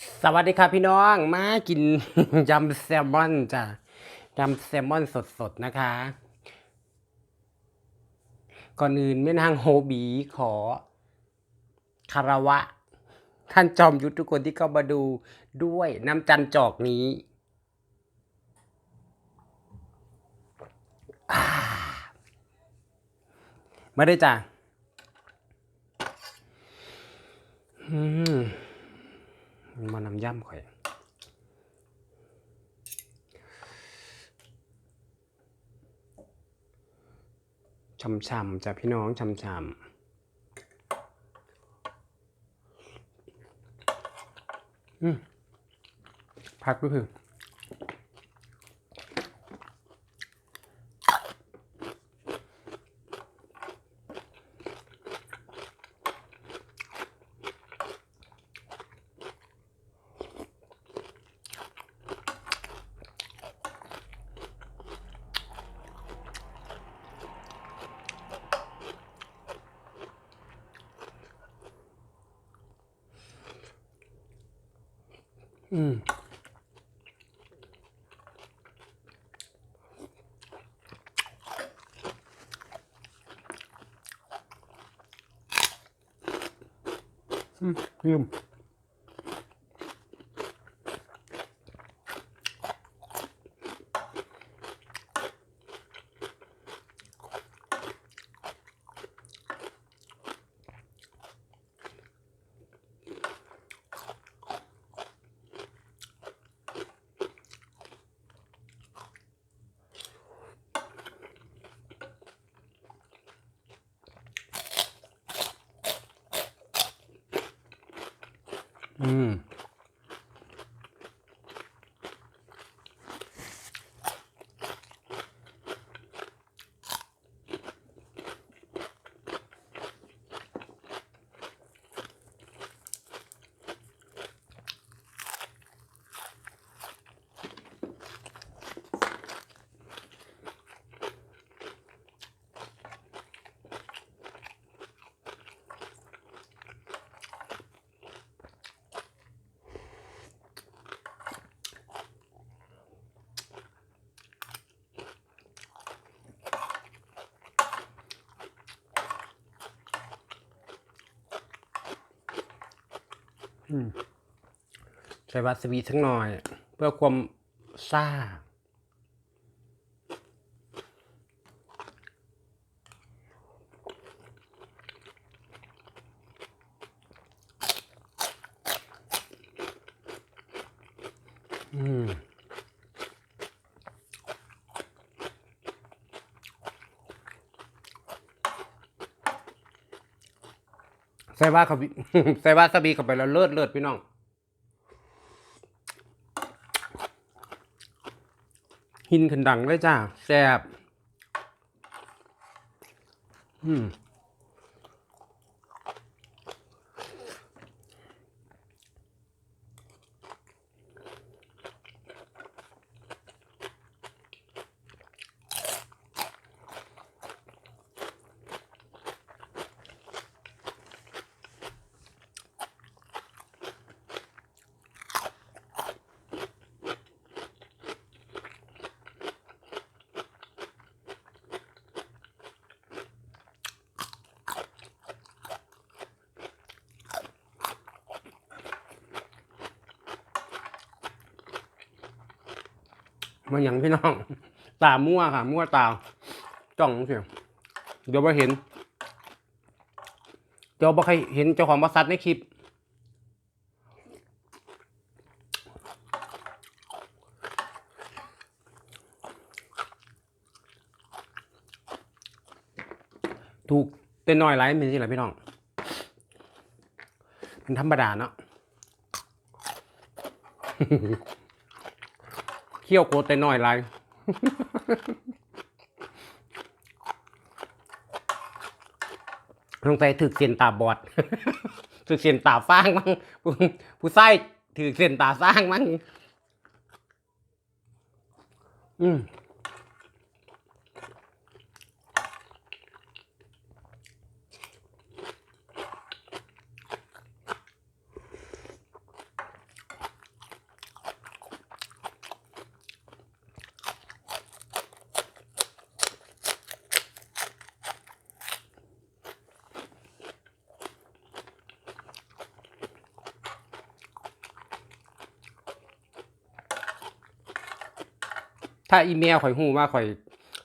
สวัสดีครับพี่น้องมากินยำแซลมอนจ้ะยำแซลมอนสดๆนะคะ ก่อนอื่นแม่นางโฮบีขอคารวะ ท่านจอมยุทธทุกคนที่เข้ามาดูด้วยน้ำจันจอกนี้อ่ามาได้จ้ะอืม มานำย่ำข่อยช่ำๆจ้ะพี่น้องช่ำๆพักด้วยคือ อืมอืม ลื ใส่วาซาบิสักหน่อย เพื่อความซ่า ว่าเขาบิใส่วาซาบิเข้าไปแล้วเลิศเลิศพี่น้องหินขึ้นดังเลยจ้าแซ่บอืม มันอย่างพี่น้อง ตามั่วค่ะ มั่วตาจ้องเสียเดี๋ยวไปเห็น เดี๋ยวบ่ใครเห็นเจ้าของบริษัทในคลิปถูกเต้นน้อยไรเป็นสิล่ะพี่น้องเป็นธรรมดาเนาะ เขี้ยวโกแต่น้อยไรลงไปถือเส้นตาบอดถือเส้นตาฟางมั้งผู้ผู้ไส้ถือเส้นตาสร้างมั้งอืม ถ้าอีเมลข่อยฮู้ว่าข่อย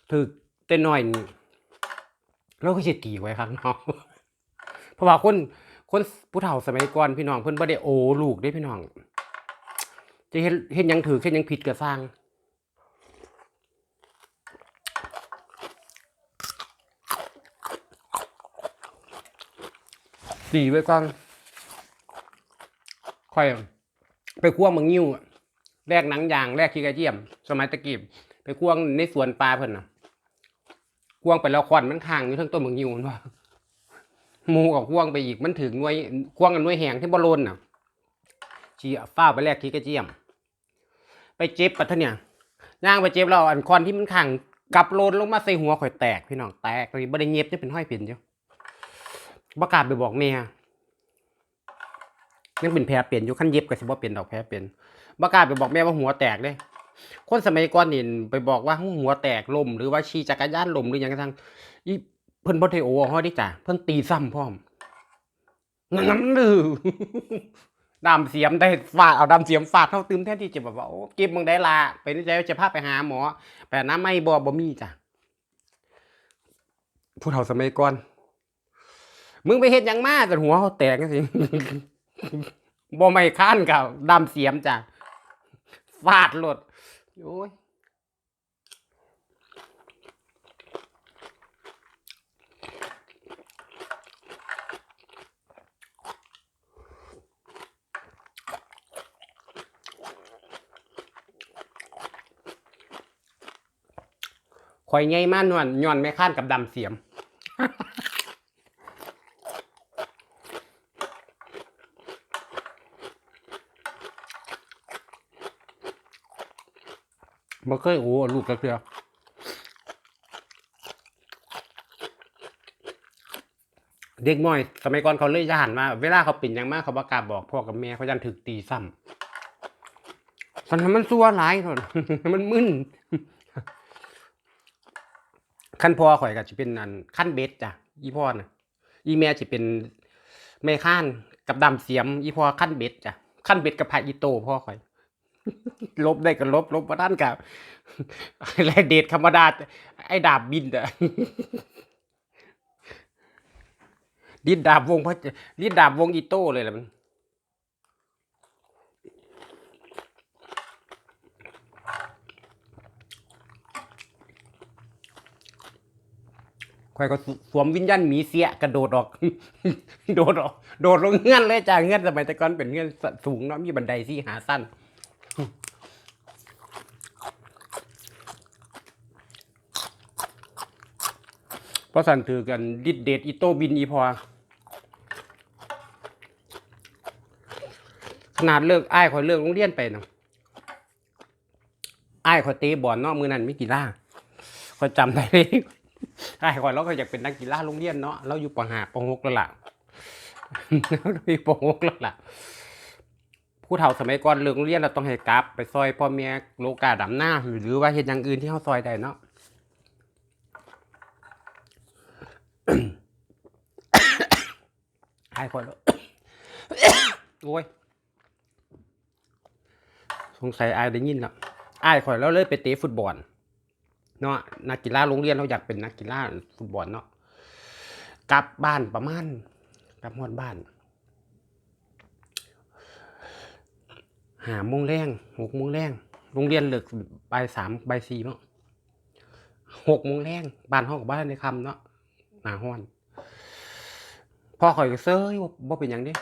ถือเต้นน้อยนี่เราก็สิตีไว้ข้างนอกเพราะว่าคนคนผู้เฒ่าสมัยก่อนพี่น้องเพิ่นบ่ได้โอลูกเด้พี่น้อง จะเฮ็ดเฮ็ดหยังถือเฮ็ดหยังผิดก็สร้างตีไว้ก่อนค่อยไปคั่วมังงิ้วอะ แลกหนังยางแลกขี้กระเจียม สมัยตะกี้ไปคั่วในสวนปลาเพิ่นน่ะคั่วไปแล้วควันมันค้างอยู่ทั้งต้นมังงิ้วมันว่าหมูกับคั่วไปอีกมันถึงหน่วยคั่วกันหน่วยแหงที่บ่โลนน่ะชี้ฟ้าไปแลกขี้กระเจียม ไปเจ็บปะท่านเนี่ยย่างไปเจ็บเราอันคอนที่มันขังกลับโลนลงมาใส่หัวข่อยแตกพี่น้องแตกเลยบ่ได้เงียบจะเป็นห้อยเป็นอยู่ประกาศไปบอกเมียยังเป็นแผลเป็นอยู่ขั้นเย็บก็สิบ่เป็นดอกแผลเป็นประกล้าไปบอกแม่ว่าหัวแตกเลยคนสมัยก่อนนี่ไปบอกว่าหัวแตกลมหรือว่าขี่จักรยานลมหรือหยังกระทั่งอีเพิ่นบ่ได้โอ้ฮอดิจ้ะเพิ่นตีซ้ำพร้อมนั่นลือดามเสียมได้ฟาดเอาดามเสียมฟาดเท่าตึมแทนที่จะแบบว่าโอ้เก็บมึงได้ละไปนี่ใจว่าจะพาไปหาหมอ แต่น้ำไม่บ่บ่มีจ้ะผู้เฒ่าสมัยก่อน มึงไปเฮ็ดยังมาแต่หัวเขาแตกจังสิบ่ไม่ค้านกับดามเสียมจ้ะ ฟาดหลดโอ้ยข่อยใหญ่มากนวลย้อนไม่ค้านกับดำเสียม บ่เคยโอ้ลูกกระเทือเด็กน้อย สมัยก่อนเขาเลยย่านมาเวลาเขาปิ่นยังมากเขาประกาศบอกพ่อกับแม่เขายันถึกตีซ้ำสันมันซัวหลายเถอะมันมึนขั้นพ่อข่อยก็จะเป็นอันขั้นเบ็ดจ้ะอีพ่อน่ะ อีแม่จะเป็นแม่ข้านกับดำเสียม อีพ่อขั้นเบ็ดจ้ะขั้นเบ็ดกับพระอีโตพ่อข่อย ลบได้ก็ลบลบมาด้านกับอะไรเดทธรรมดาไอ้ดาบบินอะดินดาบวงพระดินดาบวงอีโต้เลยแหละมันข่อยก็สวมวิญญาณหมีเสียกระโดดออก โดดออก โดดลงเงื่อนเลยจ้าเงื่อนสมัยแต่ก่อนเป็นเงื่อนสูงเนาะมีบันไดที่หาสั้น ราะสันถือกันดิดเดดอีโตบินอีพอ ขนาดเลิกอ้ายข่อยเลิกโรงเรียนไปเนาะอ้ายข่อยเตะบอลเนาะมือนั้นม่กีฬาข่อยจำได้เลยอ้ายข่อยเราก็อยากเป็นนักกีฬาโรงเรียนเนาะเราอยู่ปหาปหกแล้วล่ะเราอยู่ปหกแล้วล่ะผู้เฒ่าสมัยก่อนเลิกโรงเรียนเราต้องให้กลับ ไปซอยพ่อแม่โลกาดำหน้าหรือว่าเห็นอย่างอื่นที่เขาซอยได้เนาะ อายข่อยแล้วโอ้ย สงสัยอายได้ยินแล้วอายข่อยแล้วเลยไปเตะฟุตบอล เนาะนักกีฬาโรงเรียนเราอยากเป็นนักกีฬาฟุตบอลเนาะกลับบ้านประมาณกลับฮอดบ้านหาโมงแรงหกโมงแรงโรงเรียนเลิกบ่ายสามบ่ายสี่เนาะหกโมงแรงบ้านห้องกับบ้านในคำเนาะ หนาห้อนพ่อข่อยก็เซ้ยว่าบ่เป็นยังเด้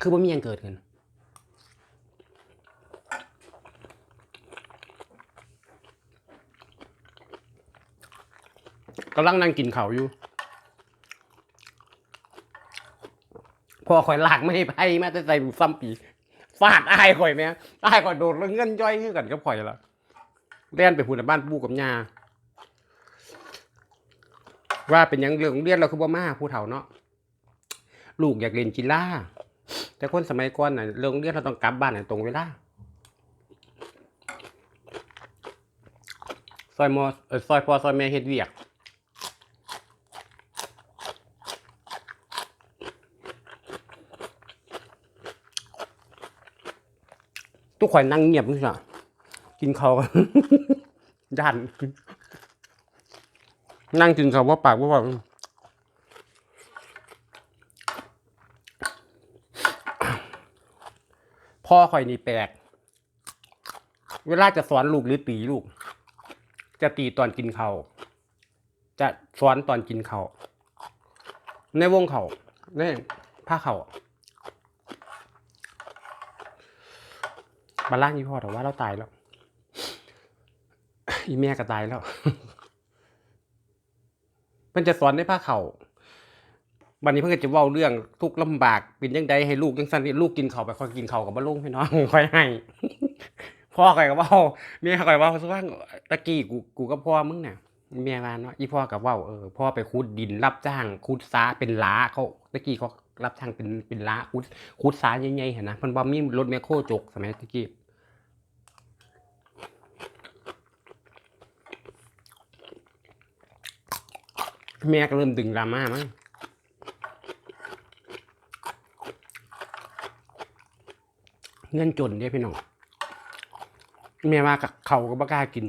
คือบ่มีหยังเกิดขึ้นกำลังนั่งกินข้าวอยู่พ่อข่อยลากไม่ให้ไพ่มาแต่ใส่ซ้ำปีฟาดอายข่อยแม่อายข่อยโดดแล้วเงินย่อยคือกันกับข่อยละเล่นไปพูดบ้านปู่กับย่า ว่าเป็นหยังเรื่องเรียนเราคือบ่มาผู้เฒ่าเนาะลูกอยากเรียนกีฬาแต่คนสมัยก่อนน่ะเรื่องเรียนเราต้องกลับบ้านน่ะตรงเวลาซอยมอซอยพอซอยแม่เฮ็ดเวียกทุกคนนั่งเงียบนี่สิกินเขาวยัน นั่งกินเขาว่าปากว่าแบบพ่อคอยนี่แปลก เวลาจะสอนลูกหรือตีลูก จะตีตอนกินเขาจะสอนตอนกินเขาในวงเขาในผ้าเขาวบาล่างยี่พ่อแต่ว่าเราตายแล้ว อีแม่ก็ตายแล้ว มันจะสอนในผ้าเขาวันนี้เพิ่งจะเว้าเรื่องทุกข์ลำบากเป็นยังไงให้ลูกยังสันนี่ลูกกินเขาวไปคอยกินเข่ากับบ้าลุงพี่น้องคอยให้พ่อคอยกับว่าเมียคอยเว่าสักว่างตะกี้กูกูกับพ่อมึงเนี่ยเมียมาเนาะอีพ่อกับเว่าเออพ่อไปขุดดินรับจ้างขุดซาเป็นล้าเขาตะกี้เขารับจ้างเป็นเป็นล้าขุดขุดซาใหญ่ๆเห็นนะเพิ่นบ่มีรถแมคโครจกสมัยตะกี้ แม่ก็เริ่มดึงดราม่ามั้งเงินจนเนี่ยพี่น้องแม่มากับเขาก็บ่กล้ากิน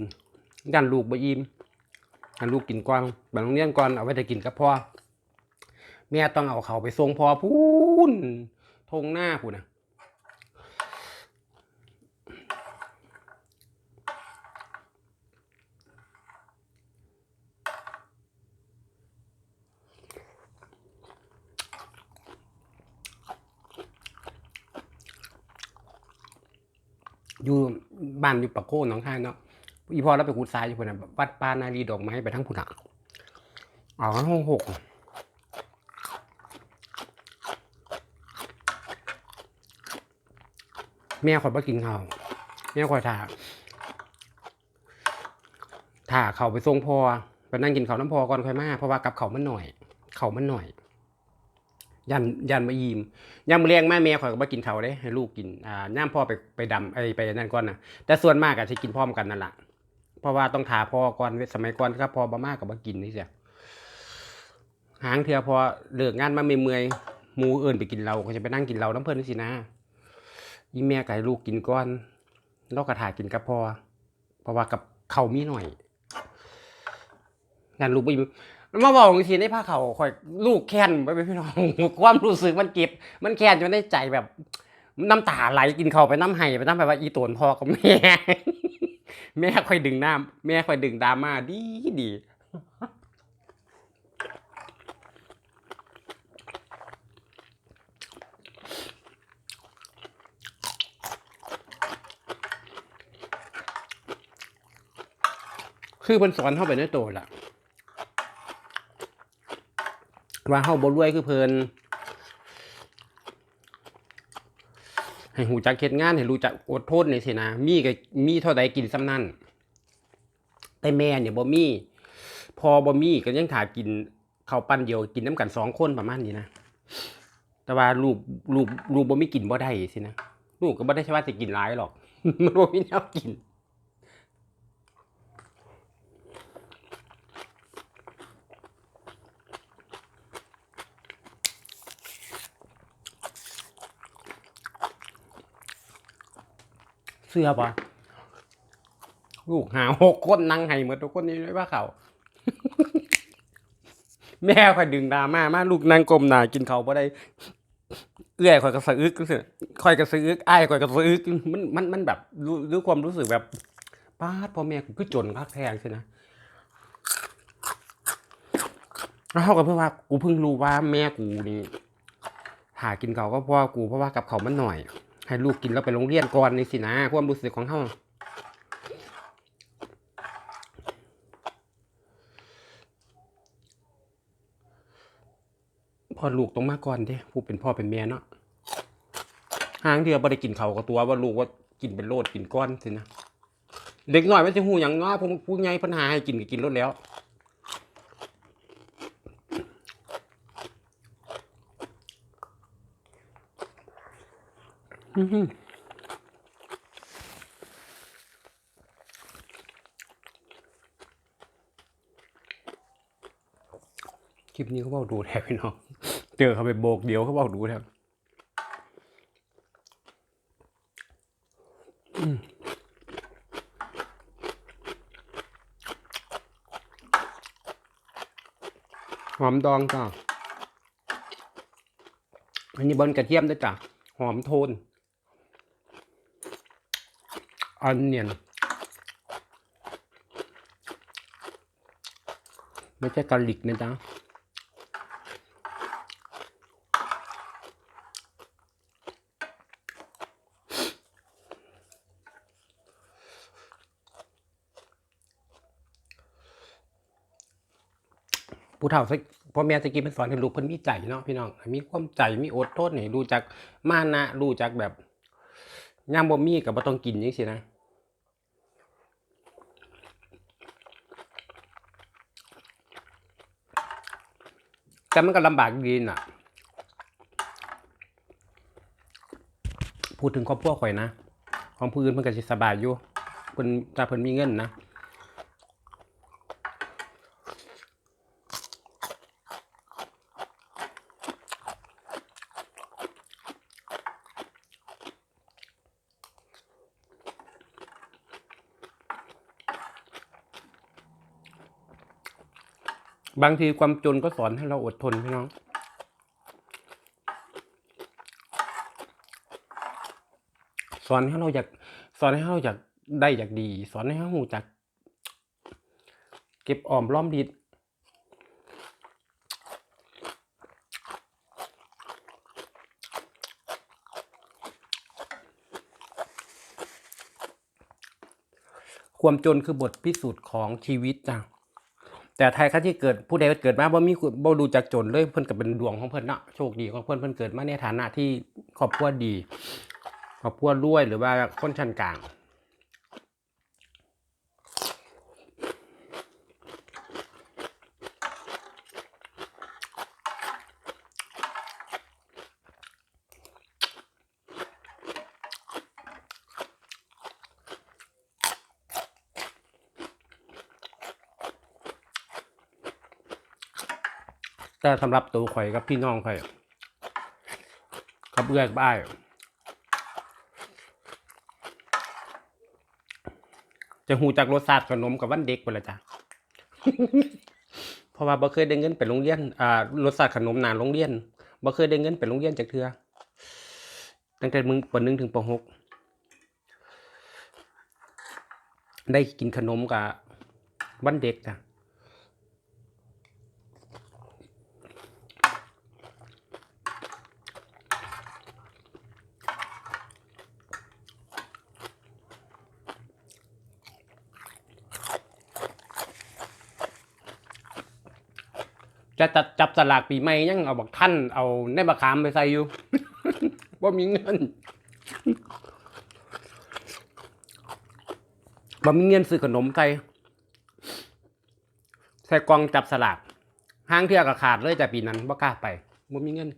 ยันลูกบ่อิ่มยันลูกกินก่อนไปโรงเรียนก่อนเอาไว้แต่กินกับพ่อแม่ต้องเอาเขาไปส่งพ่อพูนทงหน้าพูนนะอยู่ บ้านอยู่ปากโค้หนองคายเนาะอีพ่อเราไปขุดทรายอยู่พุ่นน่ะวัดปานารีดอกไม้ไปทั้งพุ่นอะเอาห้องหกแม่คอยมากินข้าวแม่คอยถ่าถ่าเขาไปส่งพอไปนั่งกินเขาน้ำพอก่อนค่อยมาเพราะว่ากับเขามันหน่อย เขามันหน่อย ยันยันมายีม ยามมื้อเลี้ยงแม่แม่ข่อยก็มากินเขาวเด้ให้ลูกกินอ่าย่ามพ่อไปไปดำไอ้ไปนั่นก่อนนะแต่ส่วนมากอะจะกินพร้อมกันนั่นแหละเพราะว่าต้องทาพ่อก่อนสมัยก่อนครับพอบ่มากกับมากินนี่เสียหางเถื่อพอเลิกงานมาเมื่อยหมูเอิ้นไปกินเราก็จะไปนั่งกินเราน้ำเพิ่นสินะอีแม่กับลูกกินก่อนเราก็ถ่ากินกับพ่อเพราะว่ากับเขามีหน่อยงานลูกบ่ มาบอกทีในผ้าเขาวข่อยลูกแค้นไปไปพี่น้อง ความรู้สึกมันเก็บ มันแค้นจนได้ใจแบบ น้ำตาไหลกินเขาไปน้ำไห้ไปน้ำแบบว่าอีโตนพ่อกับแม่ แม่ค่อยดึงน้ำแม่ค่อยดึงดราม่าดีดีคือมันสอนเข้าไปในตัวละ ว่าเฮาบ่รวยคือเพิ่นให้หูจักเฮ็ดงานให้รู้จักอดทนนี่สินะมีก็มีเท่าใดกินซ้ำนั่นแต่แม่เนี่ยบ่มีพอบ่มีก็ยังถากินข้าวปั้นเดียวกินน้ำกันสองคนประมาณนี้นะแต่ว่าลูกลูกลูกบ่มีกินบ่ได้สินะลูกก็บ่ได้ใช่ว่าสิกินหลายหรอกมันบ่มีแนวกิน สื้อปะลูกหาหกคนนั่งให้หมดทุกคนนี่ไม่ว่าเขา แม่คอยดึงดาม่ามาลูกนั่งกลมหนากินเขาบ่ได้เอื้อยคอยกระสะอึกรู้สึกคอยกระสะอึกอ้คอยกระสะอึกมันมันมันแบบรู้รู้ความรู้สึกแบบป้าดพ่อแม่กูคือจนคักแพงใช่นะแล้วเขาก็เพื่อว่ากูเพิ่งรู้ว่าแม่กูนี่หากินเขาก็เพราะว่ากูเพราะว่ากับเขามันหน่อย ให้ลูกกินแล้วไปโรงเรียนก่อนนี่สินะความรู้สึกของเขาพ่อลูกต้องมาก่อนเด้ผู้เป็นพ่อเป็นแม่เนาะหางเดียวบ่ได้กินเขากับตัวว่าลูกว่ากินเป็นโลดกินก้อนสินะเด็กหน่อยไมันจะหูอย่างง้อผมผู้ใหญ่ปัญหาให้กินก็กินรถแล้ว คลิปนี้เขาบอกดูแทบพี่น้อง เจอเขาไปโบกเดียวเขาบอกดูแทบหอมดองจ้ะอันนี้บนกระเทียมด้วยจ้ะ หอมโทน อันเนียไม่ใช่กาลิกนะจ๊ะผู้เฒ่าสักพ่อแม่ตะกี้เป็นสอนให้ลูกเพิ่นมีใจเนาะพี่น้อง มีความใจ มีอดทนให้รู้จักมานะ รู้จักแบบ ย่างบ่มีกับบ่ต้องกินยังสินะแต่มันก็ลำบากดีน่ะ พูดถึงครอบครัวข่อยนะ ของผู้อื่นเพิ่นก็สิสบายอยู่เพิ่นถ้าเพิ่นมีเงินนะ บางทีความจนก็สอนให้เราอดทนพี่น้องสอนให้เราอยากสอนให้เราอยากได้อยากดี สอนให้เราหูจัก เก็บออมร่อมริดความจนคือบทพิสูจน์ของชีวิตจ้ะ แต่ไทยคันที่เกิดผู้ใดเกิดมาบ่มีบ่ดูจากจนเลยเพิ่นก็เป็นดวงของเพิ่นเนาะโชคดีของเพิ่นเพิ่นเกิดมาในฐานะที่ครอบครัวดีครอบครัวรวยหรือว่าคนชั้นกลาง แต่สำหรับตัวข่อยกับพี่น้องข่อยกับเอื้อยกับอ้ายจะหูจากรสชาติขนมกับวันเด็กไปละจ้ะ เพราะว่าบ่เคยได้เงินไปโรงเรียน อ่ารสชาติขนมนานโรงเรียนบ่เคยได้เงินไปโรงเรียนจากเทือตั้งแต่มึงปหนึ่งถึงปหกได้กินขนมกับวันเด็กจ้ะ จะจับจับสลากปีใหม่ยังเอาบักท่านเอาในบักขามไปใส่อยู่ว่ามีเงินบ่มีเงินซื้อขนมใส่ใส่กองจับสลากห้างเที่ยวกับขาดเลยแต่ปีนั้นบ่กล้าไปบ่มีเงิน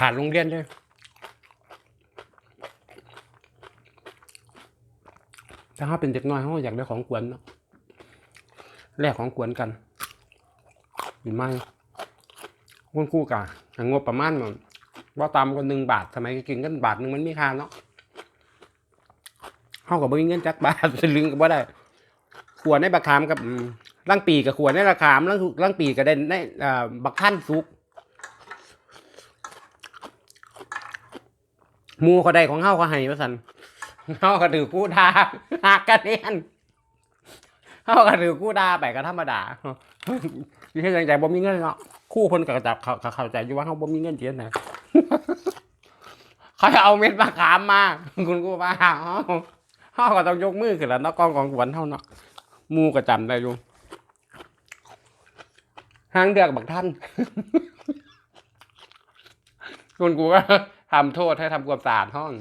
ขาดโรงเรียนด้วยถ้าเขาเป็นเด็กน้อยเขาอยากได้ของกวนเนาะ แลกของกวนกันหรือไม่คุณคู่กะงบประมาณมันว่าตามกันหนึ่งบาททำไมกินกันบาทหนึ่งมันมีค่าเนาะเท่ากับมีเงินจักบาทลึงก็บ่ได้ขวดในบักขามกับร่างปีกับขวดในราคามร่างร่างปีก็ได้ในบักท่านซุกมูเขาได้ของเฮาเขาให้มาสันเฮาก็ถือกู้ทาหักกันเนียน เขาก็ถือกู้ดาไปก็ธรรมดาที่เฮ็ดจังใจบ่มีเงินเนาะคู่คนก็จับเขาเขาเข้าใจอยู่ว่าเขาบ่มีเงินเจียนนะเขาจะเอาเม็ดมะขามมา คุณกูว่าเขาเขาก็ต้องยกมือขึ้นแล้วเนาะกองของหวนเท่าเนาะมูก็จำได้อยู่ห้างเดือกบักท่านคุณกูก็ทำโทษให้ทำความสะอาดห้อง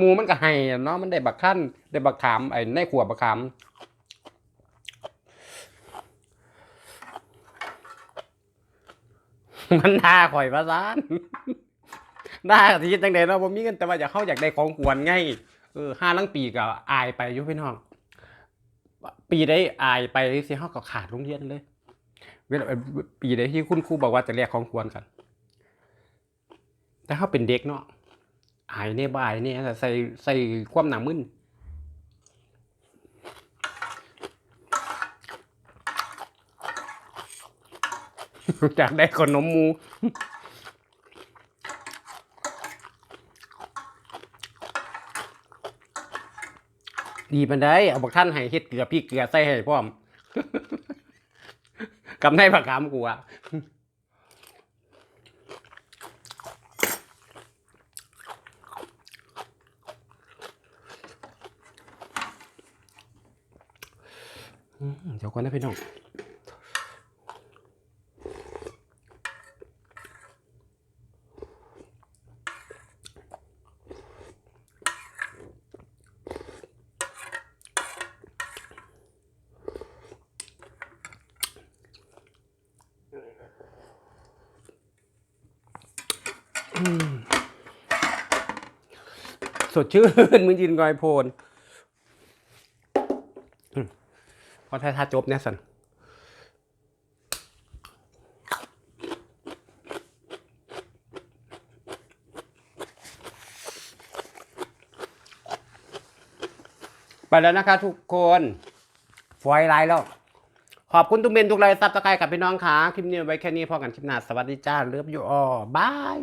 มูมันก็ให้เนาะมันได้บักท่านได้บักขามไอ้ในขวดบักขาม มันด่าข่อยประสานด่าที่จังใดเนาะผมมีเงินแต่ว่าอยากเข้าอยากได้ของกวนไงเออห้าลังปีก็อายไปอยู่พี่น้อง ปีได้อายไปสิเฮาก็ขาดโรงเรียนเลยเวลาปีได้ที่คุณครูบอกว่าจะเรียกของกวนกัน แต่เขาเป็นเด็กเนาะอายเนี่ยบ่ายเนี่ยใส่ใส่ความหนามึน จากได้ขนมมู ดีมันได้เอาบักท่านให้เฮ็ดเกลือพี่เกลือใส่ให้พร้อมกำได้ผักขามกูอะเดี๋ยวก่อนนะพี่น้อง ดชื่นมึงยินกอยโพนพอถ้าถ้าจบเนี่ยสันไปแล้วนะคะทุกคนฟอยไลน์แล้ว ขอบคุณทุกเมนทุกไลน์ซับสไครต์กับพี่น้องค่ะ คลิปนี้ไว้แค่นี้พอกันคลิปหน้า สวัสดีจ้า เลิฟยูออบาย